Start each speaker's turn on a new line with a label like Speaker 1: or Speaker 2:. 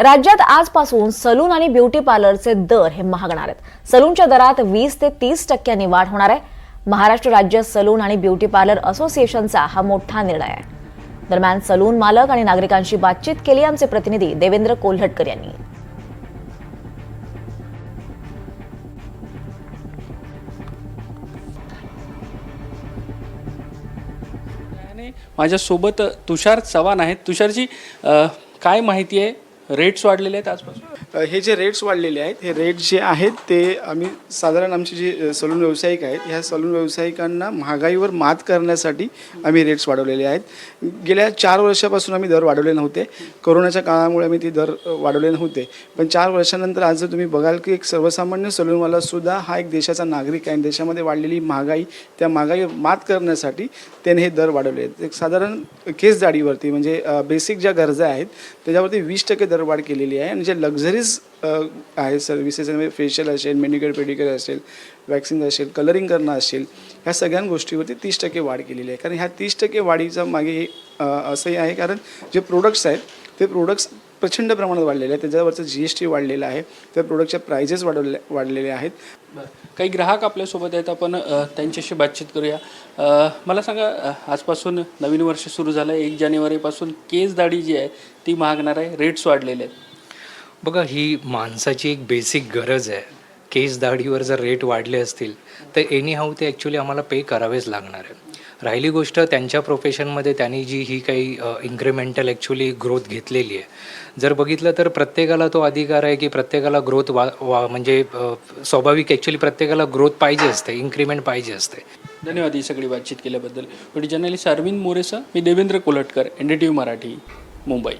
Speaker 1: राज्यात आजपासून सलून आणि ब्युटी पार्लरचे दर हे महागणार आहेत. सलूनच्या दरात वीस ते तीस टक्क्यांनी वाढ होणार आहे. महाराष्ट्र राज्य सलून आणि ब्युटी पार्लर असोसिएशनचा हा मोठा निर्णय आहे. दरम्यान सलून मालक आणि नागरिकांशी बातचीत केली आमचे प्रतिनिधी देवेंद्र कोल्हटकर यांनी.
Speaker 2: माझ्यासोबत तुषार चव्हाण आहेत. तुषारजी काय माहिती आहे? रेट्स वाढलेले आहेत आजपासून.
Speaker 3: हे जे रेट्स वाढलेले आहेत हे रेट जे आहेत ते आम्ही साधारण आमचे जे सलून व्यावसायिक आहेत ह्या सलून व्यावसायिकांना महागाईवर मात करण्यासाठी आम्ही रेट्स वाढवलेले आहेत. गेल्या चार वर्षापासून आम्ही दर वाढवले नव्हते. कोरोनाच्या काळामुळे आम्ही ते दर वाढवले नव्हते. पण चार वर्षानंतर आज जर तुम्ही बघाल की एक सर्वसामान्य सलूनवालासुद्धा हा एक देशाचा नागरिक आहे. आणि देशामध्ये वाढलेली महागाई त्या महागाईवर मात करण्यासाठी त्याने हे दर वाढवले आहेत. एक साधारण केस जाडीवरती म्हणजे बेसिक ज्या गरजा आहेत त्याच्यावरती वीस टक्के दरवाढ केलेली आहे. आणि जे लक्झरीज आहे सर्व्हिसेस म्हणजे फेशियल असेल मेनिक्युअर पेडिकल असेल वॅक्सिंग असेल कलरिंग करणं असेल ह्या सगळ्या गोष्टीवरती तीस टक्के वाढ केलेली आहे. कारण ह्या तीस टक्के वाढीचा मागे असंही आहे. कारण जे प्रोडक्ट्स आहेत ते प्रोडक्ट्स प्रचंड प्रमाणात वाढलेले आहेत. त्याच्यावरचं जी एस टी वाढलेलं आहे. त्या प्रोडक्टच्या प्राइजेस वाढवले वाढलेले आहेत.
Speaker 2: काही ग्राहक आपल्यासोबत आहेत. आपण त्यांच्याशी बातचीत करूया. मला सांगा आजपासून नवीन वर्ष सुरू झालं. आहे एक जानेवारीपासून केस दाढी जी आहे ती महागणार आहे. रेट्स वाढलेले आहेत.
Speaker 4: बघा ही माणसाची एक बेसिक गरज आहे. केस दाढीवर जर रेट वाढले असतील तर एनी हाऊ ते ॲक्च्युली आम्हाला पे करावेच लागणार आहे. राहिली गोष्ट त्यांच्या प्रोफेशनमध्ये त्यांनी जी ही काही इन्क्रिमेंटल ॲक्च्युली ग्रोथ घेतलेली आहे. जर बघितलं तर प्रत्येकाला तो अधिकार आहे की प्रत्येकाला ग्रोथ वा वा म्हणजे स्वाभाविक ॲक्च्युली प्रत्येकाला ग्रोथ पाहिजे असते इन्क्रिमेंट पाहिजे असते.
Speaker 2: धन्यवाद ही सगळी बातचीत केल्याबद्दल. व्हिडिओ जर्नलिस्ट अरविंद मोरेसा मी Devendra Kolatkar N D T V Marathi Mumbai.